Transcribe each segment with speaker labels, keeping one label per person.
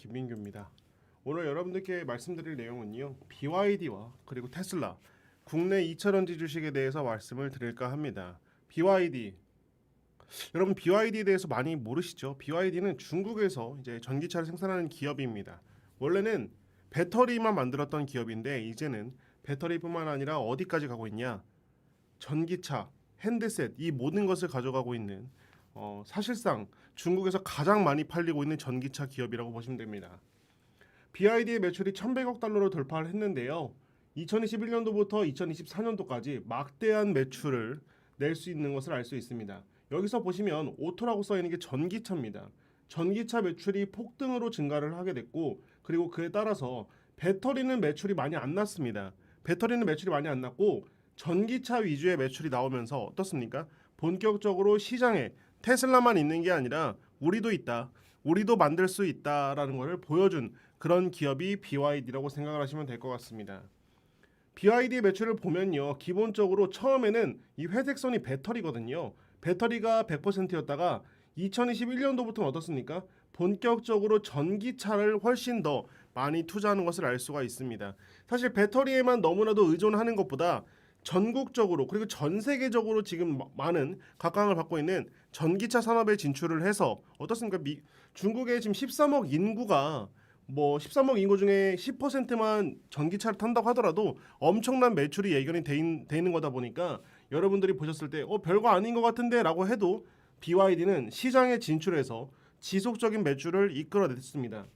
Speaker 1: 김민규입니다. 오늘 여러분들께 말씀드릴 내용은요. BYD와 그리고 테슬라 국내 2차전지 주식에 대해서 말씀을 드릴까 합니다. BYD 여러분 BYD에 대해서 많이 모르시죠? BYD는 중국에서 이제 전기차를 생산하는 기업입니다. 원래는 배터리만 만들었던 기업인데 이제는 배터리뿐만 아니라 어디까지 가고 있냐? 전기차, 핸드셋 이 모든 것을 가져가고 있는 어, 사실상 중국에서 가장 많이 팔리고 있는 전기차 기업이라고 보시면 됩니다. BYD의 매출이 1,100억 달러로 돌파를 했는데요. 2021년도부터 2024년도까지 막대한 매출을 낼 수 있는 것을 알 수 있습니다. 여기서 보시면 오토라고 써 있는 게 전기차입니다. 전기차 매출이 폭등으로 증가를 하게 됐고 그리고 그에 따라서 배터리는 매출이 많이 안 났습니다. 배터리는 매출이 많이 안 났고 전기차 위주의 매출이 나오면서 어떻습니까? 본격적으로 시장에 테슬라만 있는 게 아니라 우리도 있다. 우리도 만들 수 있다라는 것을 보여준 그런 기업이 BYD라고 생각을 하시면 될 것 같습니다. BYD의 매출을 보면요. 기본적으로 처음에는 이 회색선이 배터리거든요. 배터리가 100%였다가 2021년도부터는 어떻습니까? 본격적으로 전기차를 훨씬 더 많이 투자하는 것을 알 수가 있습니다. 사실 배터리에만 너무나도 의존하는 것보다 전국적으로 그리고 전 세계적으로 지금 마- 많은 각광을 받고 있는 전기차 산업에 진출을 해서 어떻습니까? 미, 중국의 지금 13억 인구가 뭐 13억 인구 중에 10%만 전기차를 탄다고 하더라도 엄청난 매출이 예견이 돼, 있, 돼 있는 거다 보니까 여러분들이 보셨을 때 어 별거 아닌 것 같은데라고 해도 BYD는 시장에 진출해서 지속적인 매출을 이끌어냈습니다.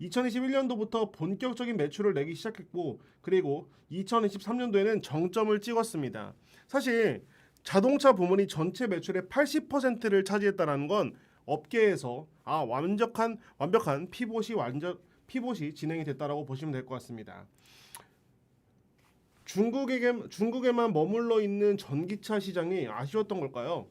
Speaker 1: 2021년도부터 본격적인 매출을 내기 시작했고 그리고 2023년도에는 정점을 찍었습니다. 사실 자동차 부문이 전체 매출의 80%를 차지했다는 건 업계에서 아 완벽한 완벽한 피봇이 완전 피봇이 진행이 됐다라고 보시면 될 것 같습니다. 중국에게 중국에만 머물러 있는 전기차 시장이 아쉬웠던 걸까요?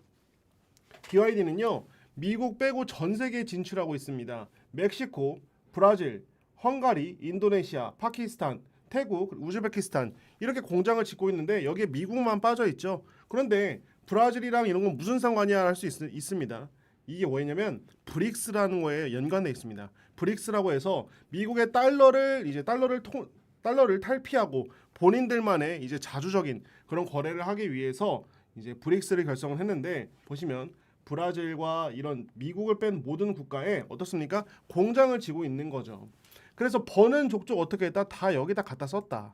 Speaker 1: BYD는요 미국 빼고 전 세계에 진출하고 있습니다. 멕시코, 브라질, 헝가리, 인도네시아, 파키스탄, 태국, 우즈베키스탄 이렇게 공장을 짓고 있는데 여기에 미국만 빠져 있죠. 그런데 브라질이랑 이런 건 무슨 상관이야 할 수 있습니다. 이게 뭐냐면 브릭스라는 거에 연관돼 있습니다. 브릭스라고 해서 미국의 달러를 이제 달러를 통 달러를 탈피하고 본인들만의 이제 자주적인 그런 거래를 하기 위해서 이제 브릭스를 결성을 했는데 보시면 브라질과 이런 미국을 뺀 모든 국가에 어떻습니까? 공장을 지고 있는 거죠. 그래서 버는 족족 어떻게 했다? 다 여기다 갖다 썼다.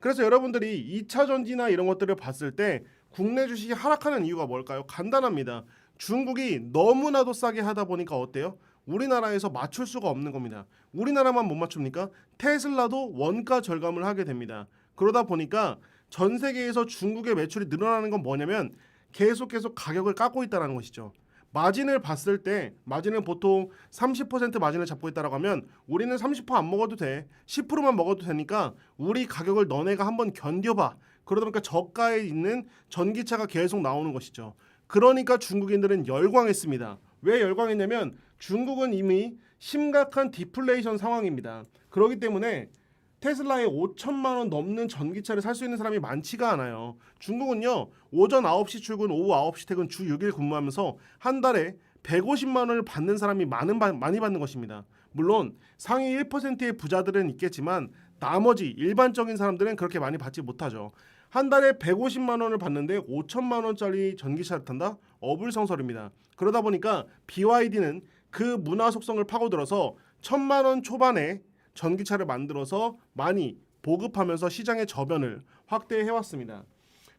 Speaker 1: 그래서 여러분들이 2차 전지나 이런 것들을 봤을 때 국내 주식이 하락하는 이유가 뭘까요? 간단합니다. 중국이 너무나도 싸게 하다 보니까 어때요? 우리나라에서 맞출 수가 없는 겁니다. 우리나라만 못 맞춥니까? 테슬라도 원가 절감을 하게 됩니다. 그러다 보니까 전 세계에서 중국의 매출이 늘어나는 건 뭐냐면 계속 계속 가격을 깎고 있다는 것이죠. 마진을 봤을 때 마진은 보통 30% 마진을 잡고 있다라고 하면 우리는 30%안 먹어도 돼. 10%만 먹어도 되니까 우리 가격을 너네가 한번 견뎌봐. 그러다 보니까 저가에 있는 전기차가 계속 나오는 것이죠. 그러니까 중국인들은 열광했습니다. 왜 열광했냐면 중국은 이미 심각한 디플레이션 상황입니다. 그렇기 때문에 테슬라에 5천만 원 넘는 전기차를 살 수 있는 사람이 많지가 않아요. 중국은요. 오전 9시 출근, 오후 9시 퇴근 주 6일 근무하면서 한 달에 150만 원을 받는 사람이 많은 많이 받는 것입니다. 물론 상위 1%의 부자들은 있겠지만 나머지 일반적인 사람들은 그렇게 많이 받지 못하죠. 한 달에 150만 원을 받는데 5천만 원짜리 전기차를 탄다? 어불성설입니다. 그러다 보니까 BYD는 그 문화 속성을 파고들어서 천만 원 초반에 전기차를 만들어서 많이 보급하면서 시장의 저변을 확대해 왔습니다.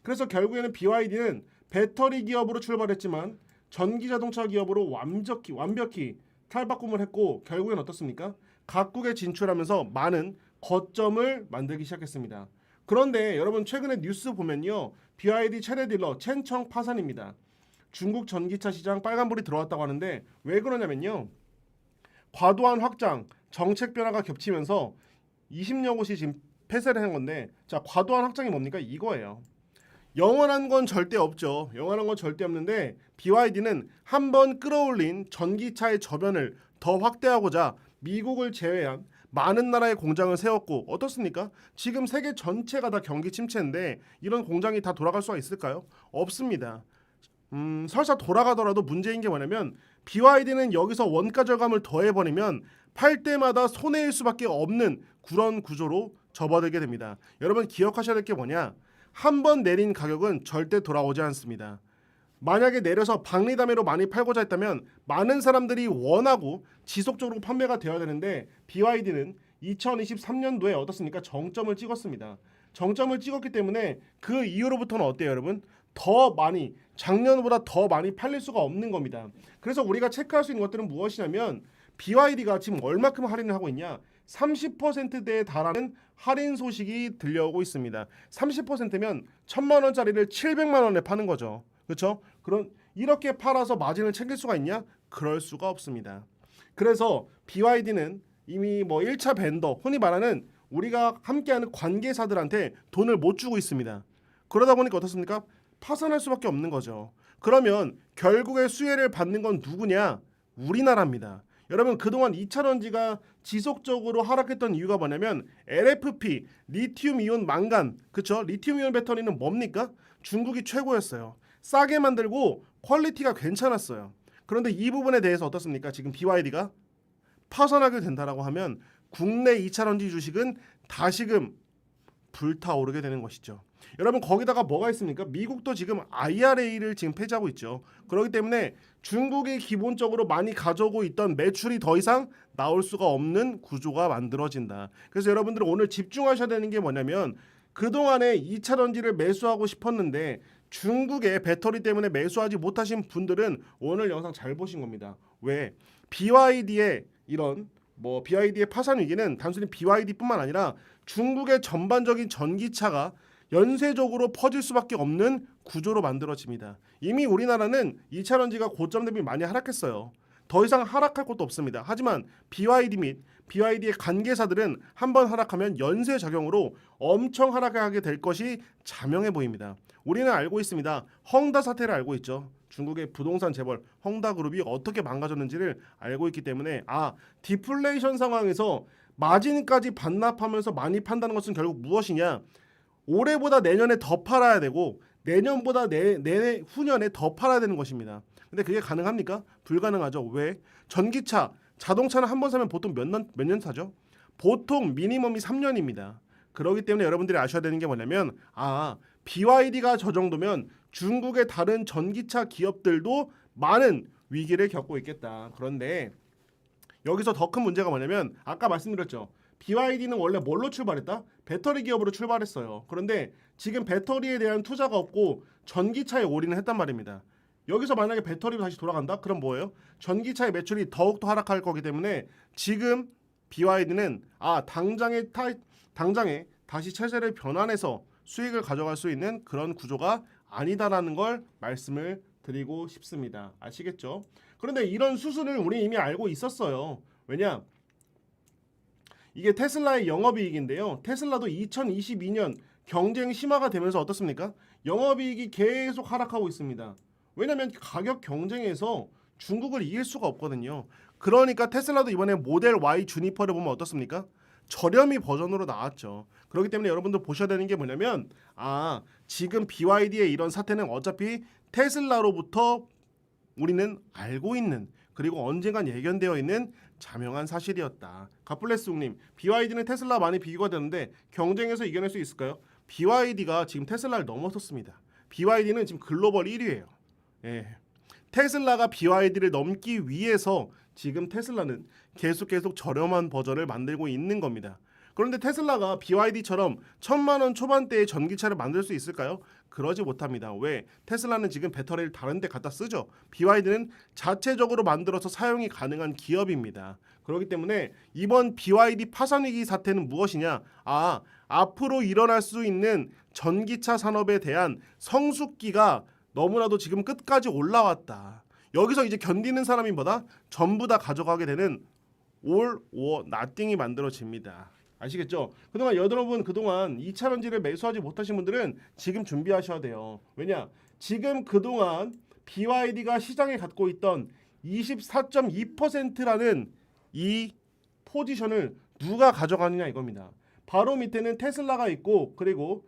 Speaker 1: 그래서 결국에는 BYD는 배터리 기업으로 출발했지만 전기 자동차 기업으로 완벽히 완벽히 탈바꿈을 했고 결국엔 어떻습니까? 각국에 진출하면서 많은 거점을 만들기 시작했습니다. 그런데 여러분 최근에 뉴스 보면요. BYD 최대 딜러 첸청 파산입니다. 중국 전기차 시장 빨간불이 들어왔다고 하는데 왜 그러냐면요. 과도한 확장, 정책 변화가 겹치면서 20여 곳이 지금 폐쇄를 한 건데 자 과도한 확장이 뭡니까 이거예요. 영원한 건 절대 없죠. 영원한 건 절대 없는데 BYD는 한 번 끌어올린 전기차의 저변을 더 확대하고자 미국을 제외한 많은 나라의 공장을 세웠고 어떻습니까? 지금 세계 전체가 다 경기 침체인데 이런 공장이 다 돌아갈 수가 있을까요? 없습니다. 음, 설사 돌아가더라도 문제인 게 뭐냐면 BYD는 여기서 원가 절감을 더해버리면 팔 때마다 손해일 수밖에 없는 그런 구조로 접어들게 됩니다. 여러분 기억하셔야 될 게 뭐냐? 한 번 내린 가격은 절대 돌아오지 않습니다. 만약에 내려서 박리담회로 많이 팔고자 했다면 많은 사람들이 원하고 지속적으로 판매가 되어야 되는데 BYD는 2023년도에 어떻습니까? 정점을 찍었습니다. 정점을 찍었기 때문에 그 이후로부터는 어때요, 여러분? 더 많이 작년보다 더 많이 팔릴 수가 없는 겁니다. 그래서 우리가 체크할 수 있는 것들은 무엇이냐면 BYD가 지금 얼마큼 할인을 하고 있냐? 30%대에 달하는 할인 소식이 들려오고 있습니다. 30%면 1000만 원짜리를 700만 원에 파는 거죠. 그렇죠? 그런 이렇게 팔아서 마진을 챙길 수가 있냐? 그럴 수가 없습니다. 그래서 BYD는 이미 뭐 1차 벤더, 흔히 말하는 우리가 함께하는 관계사들한테 돈을 못 주고 있습니다. 그러다 보니까 어떻습니까? 파산할 수밖에 없는 거죠. 그러면 결국에 수혜를 받는 건 누구냐? 우리나라입니다. 여러분 그동안 2차전지가 지속적으로 하락했던 이유가 뭐냐면 LFP 리튬 이온 망간 그쵸? 리튬 이온 배터리는 뭡니까? 중국이 최고였어요. 싸게 만들고 퀄리티가 괜찮았어요. 그런데 이 부분에 대해서 어떻습니까? 지금 BYD가? 파산하게 된다라고 하면 국내 2차전지 주식은 다시금 불타오르게 되는 것이죠. 여러분 거기다가 뭐가 있습니까? 미국도 지금 IRA를 지금 폐지하고 있죠. 그렇기 때문에 중국이 기본적으로 많이 가져오고 있던 매출이 더 이상 나올 수가 없는 구조가 만들어진다. 그래서 여러분들은 오늘 집중하셔야 되는 게 뭐냐면 그동안에 2차 전지를 매수하고 싶었는데 중국의 배터리 때문에 매수하지 못하신 분들은 오늘 영상 잘 보신 겁니다. 왜? BYD의 이런 뭐 BYD의 파산 위기는 단순히 BYD뿐만 아니라 중국의 전반적인 전기차가 연쇄적으로 퍼질 수밖에 없는 구조로 만들어집니다. 이미 우리나라는 2차 전지가 고점 대비 많이 하락했어요. 더 이상 하락할 것도 없습니다. 하지만 BYD 및 BYD의 관계사들은 한번 하락하면 연쇄 작용으로 엄청 하락하게 될 것이 자명해 보입니다. 우리는 알고 있습니다. 헝다 사태를 알고 있죠. 중국의 부동산 재벌 헝다 그룹이 어떻게 망가졌는지를 알고 있기 때문에 아 디플레이션 상황에서 마진까지 반납하면서 많이 판다는 것은 결국 무엇이냐? 올해보다 내년에 더 팔아야 되고 내년보다 내, 내 후년에 더 팔아야 되는 것입니다. 근데 그게 가능합니까? 불가능하죠. 왜? 전기차, 자동차는 한 번 사면 보통 몇년몇년 사죠? 보통 미니멈이 3년입니다. 그렇기 때문에 여러분들이 아셔야 되는 게 뭐냐면 아 BYD가 저 정도면 중국의 다른 전기차 기업들도 많은 위기를 겪고 있겠다. 그런데 여기서 더 큰 문제가 뭐냐면 아까 말씀드렸죠. BYD는 원래 뭘로 출발했다? 배터리 기업으로 출발했어요. 그런데 지금 배터리에 대한 투자가 없고 전기차에 올인을 했단 말입니다. 여기서 만약에 배터리로 다시 돌아간다? 그럼 뭐예요? 전기차의 매출이 더욱더 하락할 거기 때문에 지금 BYD는 아 당장에 타, 당장에 다시 체제를 변환해서 수익을 가져갈 수 있는 그런 구조가 아니다라는 걸 말씀을 드리고 싶습니다. 아시겠죠? 그런데 이런 수순을 우리 이미 알고 있었어요. 왜냐? 이게 테슬라의 영업이익인데요. 테슬라도 2022년 경쟁 심화가 되면서 어떻습니까? 영업이익이 계속 하락하고 있습니다. 왜냐하면 가격 경쟁에서 중국을 이길 수가 없거든요. 그러니까 테슬라도 이번에 모델 Y 주니퍼를 보면 어떻습니까? 저렴이 버전으로 나왔죠. 그렇기 때문에 여러분들 보셔야 되는 게 뭐냐면 아 지금 BYD의 이런 사태는 어차피 테슬라로부터 우리는 알고 있는 그리고 언젠간 예견되어 있는 자명한 사실이었다. 가플레스님 BYD는 테슬라 많이 비교가 되는데 경쟁에서 이겨낼 수 있을까요? BYD가 지금 테슬라를 넘어섰습니다. BYD는 지금 글로벌 1위예요. 예. 테슬라가 BYD를 넘기 위해서 지금 테슬라는 계속 계속 저렴한 버전을 만들고 있는 겁니다. 그런데 테슬라가 BYD처럼 천만 원 초반대의 전기차를 만들 수 있을까요? 그러지 못합니다. 왜? 테슬라는 지금 배터리를 다른 데 갖다 쓰죠. BYD는 자체적으로 만들어서 사용이 가능한 기업입니다. 그렇기 때문에 이번 BYD 파산 위기 사태는 무엇이냐? 아, 앞으로 일어날 수 있는 전기차 산업에 대한 성숙기가 너무나도 지금 끝까지 올라왔다. 여기서 이제 견디는 사람이 뭐다? 전부 다 가져가게 되는 all or nothing이 만들어집니다. 아시겠죠? 그동안 여러분 그동안 2차 전지를 매수하지 못하신 분들은 지금 준비하셔야 돼요. 왜냐? 지금 그동안 BYD가 시장에 갖고 있던 24.2%라는 이 포지션을 누가 가져가느냐 이겁니다. 바로 밑에는 테슬라가 있고 그리고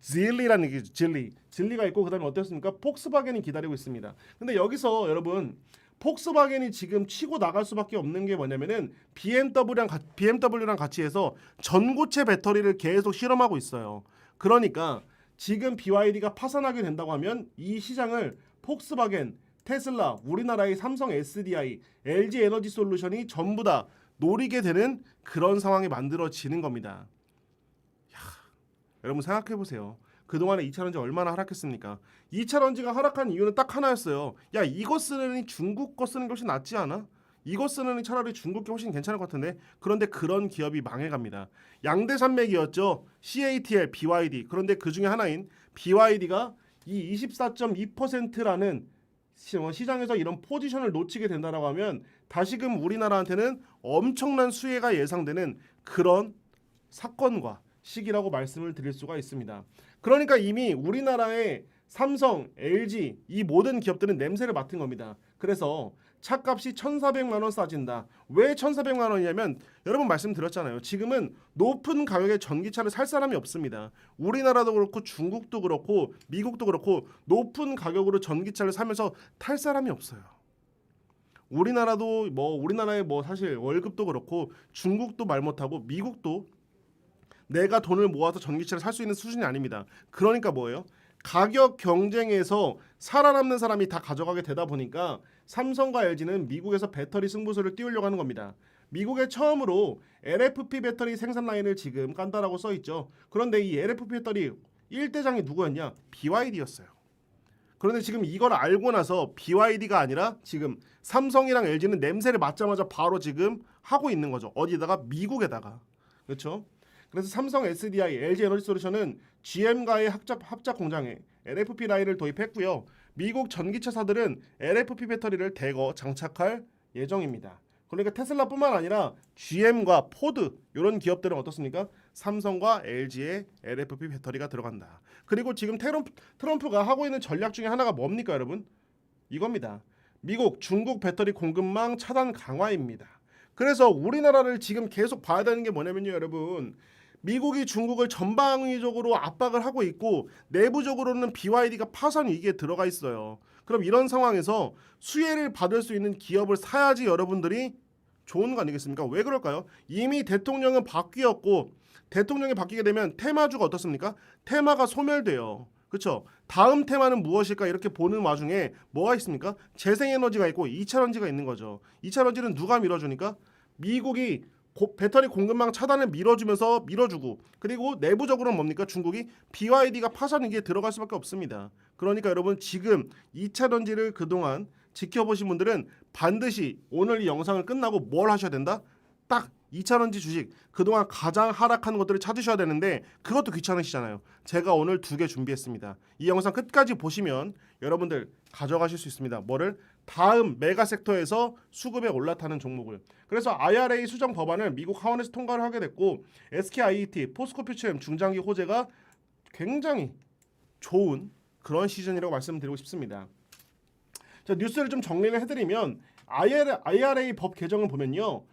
Speaker 1: 질리라는 게 질리 질리가 있고 그다음에 어떻습니까? 폭스바겐이 기다리고 있습니다. 근데 여기서 여러분 폭스바겐이 지금 치고 나갈 수밖에 없는 게 뭐냐면은 BMW랑 가, BMW랑 같이 해서 전고체 배터리를 계속 실험하고 있어요. 그러니까 지금 BYD가 파산하게 된다고 하면 이 시장을 폭스바겐, 테슬라, 우리나라의 삼성 SDI, LG 에너지 솔루션이 전부 다 노리게 되는 그런 상황이 만들어지는 겁니다. 야, 여러분 생각해 보세요. 그동안에 2차 런지 얼마나 하락했습니까? 2차 런지가 하락한 이유는 딱 하나였어요. 야, 이거 쓰느니 중국 거 쓰는 게 훨씬 낫지 않아? 이거 쓰느니 차라리 중국 게 훨씬 괜찮을 것 같은데 그런데 그런 기업이 망해갑니다. 양대 산맥이었죠. CATL, BYD. 그런데 그 중에 하나인 BYD가 이 24.2%라는 시장에서 이런 포지션을 놓치게 된다라고 하면 다시금 우리나라한테는 엄청난 수혜가 예상되는 그런 사건과 시기라고 말씀을 드릴 수가 있습니다. 그러니까 이미 우리나라의 삼성, LG 이 모든 기업들은 냄새를 맡은 겁니다. 그래서 차값이 1,400만 원 싸진다. 왜 1,400만 원이냐면 여러분 말씀드렸잖아요. 지금은 높은 가격의 전기차를 살 사람이 없습니다. 우리나라도 그렇고 중국도 그렇고 미국도 그렇고 높은 가격으로 전기차를 사면서 탈 사람이 없어요. 우리나라도 뭐 우리나라의 뭐 사실 월급도 그렇고 중국도 말 못하고 미국도 내가 돈을 모아서 전기차를 살 수 있는 수준이 아닙니다. 그러니까 뭐예요? 가격 경쟁에서 살아남는 사람이 다 가져가게 되다 보니까 삼성과 LG는 미국에서 배터리 승부수를 띄우려고 하는 겁니다. 미국에 처음으로 LFP 배터리 생산 라인을 지금 깐다라고 써 있죠. 그런데 이 LFP 배터리 1대장이 누구였냐? BYD였어요. 그런데 지금 이걸 알고 나서 BYD가 아니라 지금 삼성이랑 LG는 냄새를 맡자마자 바로 지금 하고 있는 거죠. 어디다가 미국에다가. 그렇죠? 그래서 삼성 SDI, LG 에너지 솔루션은 GM과의 합작, 합작 공장에 LFP 라인을 도입했고요. 미국 전기차사들은 LFP 배터리를 대거 장착할 예정입니다. 그러니까 테슬라뿐만 아니라 GM과 포드 이런 기업들은 어떻습니까? 삼성과 LG의 LFP 배터리가 들어간다. 그리고 지금 트럼프, 트럼프가 하고 있는 전략 중에 하나가 뭡니까, 여러분? 이겁니다. 미국, 중국 배터리 공급망 차단 강화입니다. 그래서 우리나라를 지금 계속 봐야 되는 게 뭐냐면요, 여러분. 미국이 중국을 전방위적으로 압박을 하고 있고 내부적으로는 BYD가 파산 위기에 들어가 있어요. 그럼 이런 상황에서 수혜를 받을 수 있는 기업을 사야지 여러분들이 좋은 거 아니겠습니까? 왜 그럴까요? 이미 대통령은 바뀌었고 대통령이 바뀌게 되면 테마주가 어떻습니까? 테마가 소멸돼요. 그렇죠? 다음 테마는 무엇일까 이렇게 보는 와중에 뭐가 있습니까? 재생에너지가 있고 2차전지가 있는 거죠. 2차전지는 누가 밀어주니까? 미국이 고, 배터리 공급망 차단을 밀어주면서 밀어주고 그리고 내부적으로는 뭡니까 중국이 BYD가 파산 위기에 들어갈 수밖에 없습니다. 그러니까 여러분 지금 2차 전지를 그동안 지켜보신 분들은 반드시 오늘 이 영상을 끝나고 뭘 하셔야 된다? 딱 2차 전지 주식 그동안 가장 하락하는 것들을 찾으셔야 되는데 그것도 귀찮으시잖아요. 제가 오늘 두 개 준비했습니다. 이 영상 끝까지 보시면 여러분들 가져가실 수 있습니다. 뭐를 다음 메가 섹터에서 수급에 올라타는 종목을. 그래서 IRA 수정 법안을 미국 하원에서 통과를 하게 됐고 SKIET, 포스코 퓨처엠 중장기 호재가 굉장히 좋은 그런 시즌이라고 말씀드리고 싶습니다. 자 뉴스를 좀 정리를 해드리면 IRA, IRA 법 개정을 보면요.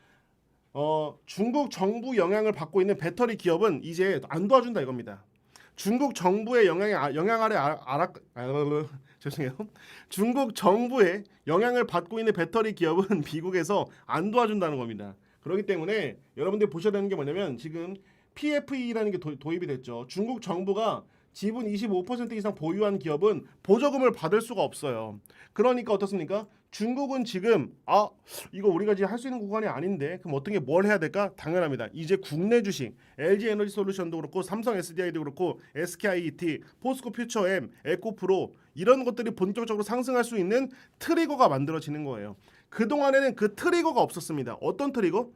Speaker 1: 어, 중국 정부 영향을 받고 있는 배터리 기업은 이제 안 도와준다 이겁니다. 중국 정부의 영향에 아- 영향 아래 아, 알아 아, 죄송해요. 중국 정부의 영향을 받고 있는 배터리 기업은 미국에서 안 도와준다는 겁니다. 그렇기 때문에 여러분들이 보셔야 되는 게 뭐냐면 지금 PFE라는 게 도, 도입이 됐죠. 중국 정부가 지분 25% 이상 보유한 기업은 보조금을 받을 수가 없어요. 그러니까 어떻습니까? 중국은 지금 아 이거 우리가 지금 할 수 있는 구간이 아닌데 그럼 어떻게 뭘 해야 될까? 당연합니다. 이제 국내 주식 LG 에너지 솔루션도 그렇고 삼성 SDI도 그렇고 SKIET, 포스코 퓨처엠, 에코프로 이런 것들이 본격적으로 상승할 수 있는 트리거가 만들어지는 거예요. 그 동안에는 그 트리거가 없었습니다. 어떤 트리거?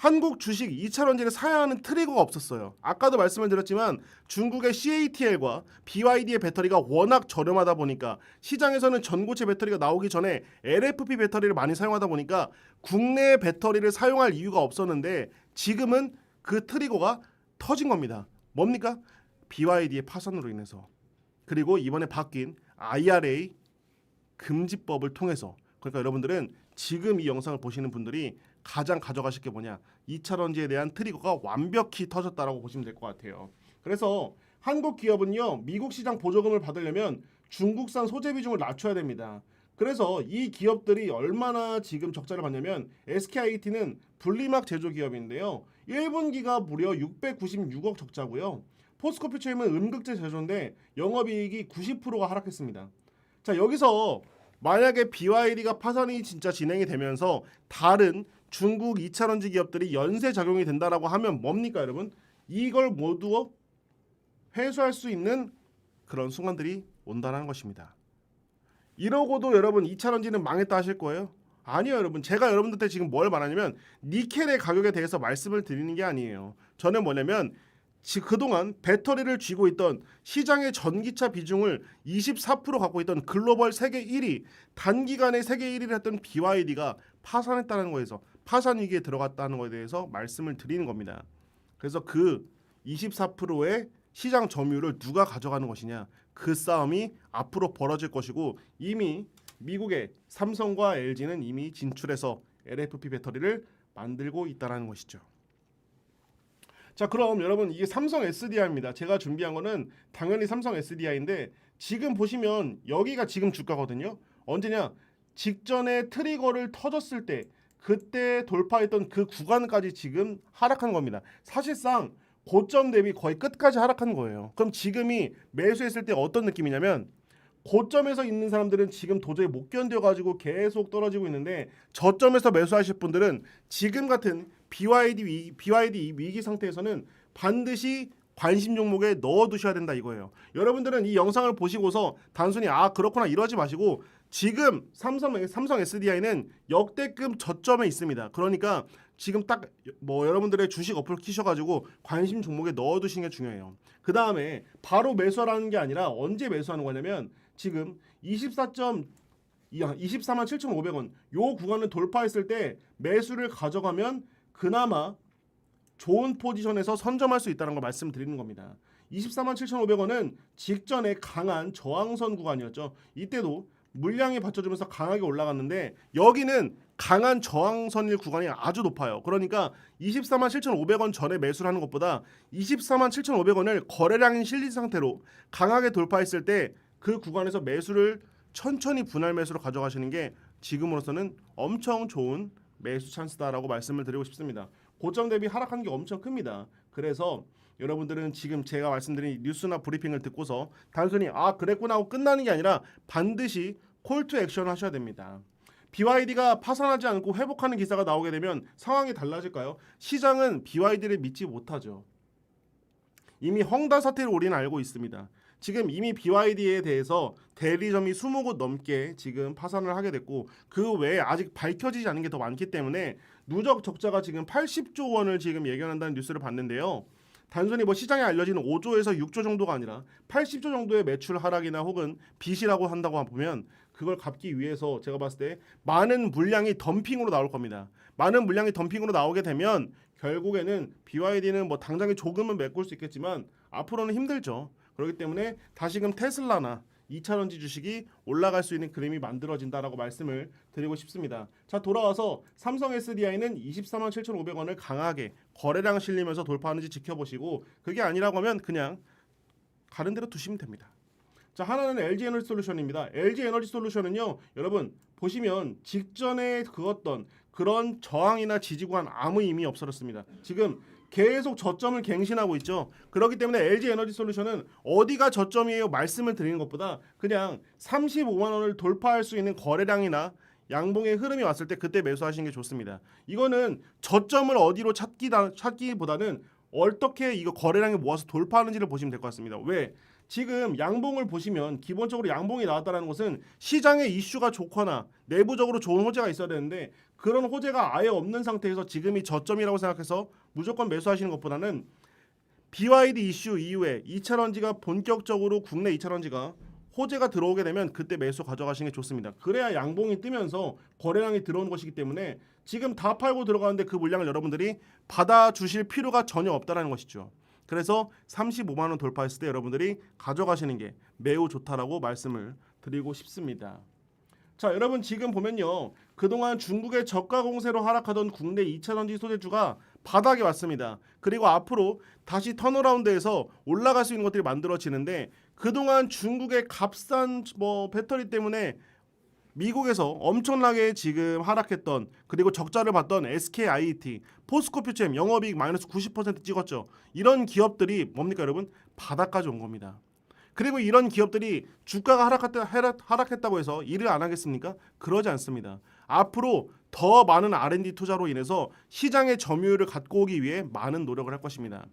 Speaker 1: 한국 주식 2차 런지를 사야 하는 트리거가 없었어요. 아까도 말씀을 드렸지만 중국의 CATL과 BYD의 배터리가 워낙 저렴하다 보니까 시장에서는 전고체 배터리가 나오기 전에 LFP 배터리를 많이 사용하다 보니까 국내 배터리를 사용할 이유가 없었는데 지금은 그 트리거가 터진 겁니다. 뭡니까? BYD의 파산으로 인해서 그리고 이번에 바뀐 IRA 금지법을 통해서 그러니까 여러분들은 지금 이 영상을 보시는 분들이 가장 가져가실 게 뭐냐 2차 런지에 대한 트리거가 완벽히 터졌다라고 보시면 될 것 같아요. 그래서 한국 기업은요 미국 시장 보조금을 받으려면 중국산 소재 비중을 낮춰야 됩니다. 그래서 이 기업들이 얼마나 지금 적자를 봤냐면 SKIT는 분리막 제조 기업인데요. 1분기가 무려 696억 적자고요. 포스코 퓨처엠은 음극재 제조인데 영업이익이 90%가 하락했습니다. 자 여기서 만약에 BYD가 파산이 진짜 진행이 되면서 다른 중국 2차전지 기업들이 연쇄 작용이 된다라고 하면 뭡니까 여러분? 이걸 모두 회수할 수 있는 그런 순간들이 온다는 것입니다. 이러고도 여러분 2차전지는 망했다 하실 거예요? 아니요 여러분 제가 여러분들한테 지금 뭘 말하냐면 니켈의 가격에 대해서 말씀을 드리는 게 아니에요. 저는 뭐냐면 지- 그동안 배터리를 쥐고 있던 시장의 전기차 비중을 24% 갖고 있던 글로벌 세계 1위 단기간에 세계 1위를 했던 BYD가 파산했다는 거에서 파산 위기에 들어갔다는 거에 대해서 말씀을 드리는 겁니다. 그래서 그 24%의 시장 점유율을 누가 가져가는 것이냐 그 싸움이 앞으로 벌어질 것이고 이미 미국의 삼성과 LG는 이미 진출해서 LFP 배터리를 만들고 있다는 것이죠. 자 그럼 여러분 이게 삼성 SDI입니다. 제가 준비한 거는 당연히 삼성 SDI인데 지금 보시면 여기가 지금 주가거든요. 언제냐 직전에 트리거를 터졌을 때 그때 돌파했던 그 구간까지 지금 하락한 겁니다. 사실상 고점 대비 거의 끝까지 하락한 거예요. 그럼 지금이 매수했을 때 어떤 느낌이냐면 고점에서 있는 사람들은 지금 도저히 못 견뎌가지고 계속 떨어지고 있는데 저점에서 매수하실 분들은 지금 같은 BYD 위, BYD 위기 상태에서는 반드시 관심 종목에 넣어두셔야 된다 이거예요. 여러분들은 이 영상을 보시고서 단순히 아 그렇구나 이러지 마시고 지금 삼성 삼성 SDI는 역대급 저점에 있습니다. 그러니까 지금 딱 뭐 여러분들의 주식 어플 키셔가지고 관심 종목에 넣어두시는 게 중요해요. 그 다음에 바로 매수하라는 게 아니라 언제 매수하는 거냐면 지금 24점 24만 7,500원 요 구간을 돌파했을 때 매수를 가져가면 그나마 좋은 포지션에서 선점할 수 있다는 걸 말씀드리는 겁니다. 24만 7,500원은 직전에 강한 저항선 구간이었죠. 이때도 물량이 받쳐주면서 강하게 올라갔는데 여기는 강한 저항선일 구간이 아주 높아요. 그러니까 24만 7,500원 전에 매수를 하는 것보다 24만 7,500원을 거래량이 실린 상태로 강하게 돌파했을 때 그 구간에서 매수를 천천히 분할 매수로 가져가시는 게 지금으로서는 엄청 좋은 매수 찬스다라고 말씀을 드리고 싶습니다. 고점 대비 하락한 게 엄청 큽니다. 그래서 여러분들은 지금 제가 말씀드린 뉴스나 브리핑을 듣고서 단순히 아 그랬구나 하고 끝나는 게 아니라 반드시 콜투 액션 하셔야 됩니다. BYD가 파산하지 않고 회복하는 기사가 나오게 되면 상황이 달라질까요? 시장은 BYD를 믿지 못하죠. 이미 헝다 사태를 우리는 알고 있습니다. 지금 이미 BYD에 대해서 대리점이 20곳 넘게 지금 파산을 하게 됐고 그 외에 아직 밝혀지지 않은 게 더 많기 때문에 누적 적자가 지금 80조 원을 지금 예견한다는 뉴스를 봤는데요. 단순히 뭐 시장에 알려지는 5조에서 6조 정도가 아니라 80조 정도의 매출 하락이나 혹은 빚이라고 한다고 보면 그걸 갚기 위해서 제가 봤을 때 많은 물량이 덤핑으로 나올 겁니다. 많은 물량이 덤핑으로 나오게 되면 결국에는 BYD는 뭐 당장에 조금은 메꿀 수 있겠지만 앞으로는 힘들죠. 그렇기 때문에 다시금 테슬라나 2차전지 주식이 올라갈 수 있는 그림이 만들어진다라고 말씀을 드리고 싶습니다. 자 돌아와서 삼성 SDI는 24만 7,500원을 강하게 거래량 실리면서 돌파하는지 지켜보시고 그게 아니라고 하면 그냥 가는 대로 두시면 됩니다. 자 하나는 LG 에너지 솔루션입니다. LG 에너지 솔루션은요 여러분 보시면 직전에 그었던 그런 저항이나 지지 구간 아무 의미 없어졌습니다. 지금 계속 저점을 갱신하고 있죠. 그렇기 때문에 LG 에너지 솔루션은 어디가 저점이에요 말씀을 드리는 것보다 그냥 35만 원을 돌파할 수 있는 거래량이나 양봉의 흐름이 왔을 때 그때 매수하시는 게 좋습니다. 이거는 저점을 어디로 찾기다, 찾기보다는 어떻게 이거 거래량을 모아서 돌파하는지를 보시면 될 것 같습니다. 왜? 지금 양봉을 보시면 기본적으로 양봉이 나왔다는 것은 시장의 이슈가 좋거나 내부적으로 좋은 호재가 있어야 되는데 그런 호재가 아예 없는 상태에서 지금이 저점이라고 생각해서 무조건 매수하시는 것보다는 BYD 이슈 이후에 2차전지가 본격적으로 국내 2차전지가 호재가 들어오게 되면 그때 매수 가져가시는 게 좋습니다. 그래야 양봉이 뜨면서 거래량이 들어오는 것이기 때문에 지금 다 팔고 들어가는데 그 물량을 여러분들이 받아주실 필요가 전혀 없다라는 것이죠. 그래서 35만 원 돌파했을 때 여러분들이 가져가시는 게 매우 좋다라고 말씀을 드리고 싶습니다. 자, 여러분 지금 보면요. 그동안 중국의 저가 공세로 하락하던 국내 2차 전지 소재주가 바닥에 왔습니다. 그리고 앞으로 다시 턴어라운드해서 올라갈 수 있는 것들이 만들어지는데 그동안 중국의 값싼 뭐 배터리 때문에 미국에서 엄청나게 지금 하락했던 그리고 적자를 봤던 SKIT, 포스코퓨처엠 영업이익 마이너스 90% 찍었죠. 이런 기업들이 뭡니까 여러분? 바닥까지 온 겁니다. 그리고 이런 기업들이 주가가 하락했다, 하락- 하락했다고 해서 일을 안 하겠습니까? 그러지 않습니다. 앞으로 더 많은 R&D 투자로 인해서 시장의 점유율을 갖고 오기 위해 많은 노력을 할 것입니다.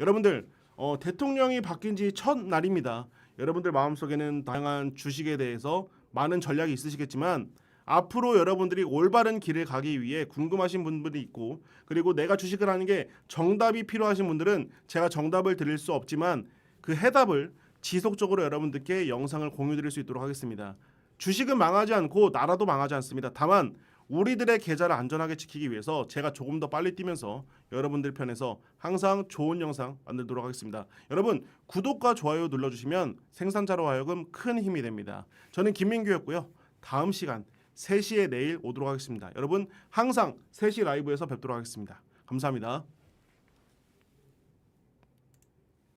Speaker 1: 여러분들 어, 대통령이 바뀐 지 첫 날입니다. 여러분들 마음속에는 다양한 주식에 대해서 많은 전략이 있으시겠지만 앞으로 여러분들이 올바른 길을 가기 위해 궁금하신 분들이 있고 그리고 내가 주식을 하는 게 정답이 필요하신 분들은 제가 정답을 드릴 수 없지만 그 해답을 지속적으로 여러분들께 영상을 공유 드릴 수 있도록 하겠습니다. 주식은 망하지 않고 나라도 망하지 않습니다. 다만 우리들의 계좌를 안전하게 지키기 위해서 제가 조금 더 빨리 뛰면서 여러분들 편에서 항상 좋은 영상 만들도록 하겠습니다. 여러분 구독과 좋아요 눌러주시면 생산자로 하여금 큰 힘이 됩니다. 저는 김민규였고요. 다음 시간 3시에 내일 오도록 하겠습니다. 여러분 항상 3시 라이브에서 뵙도록 하겠습니다. 감사합니다.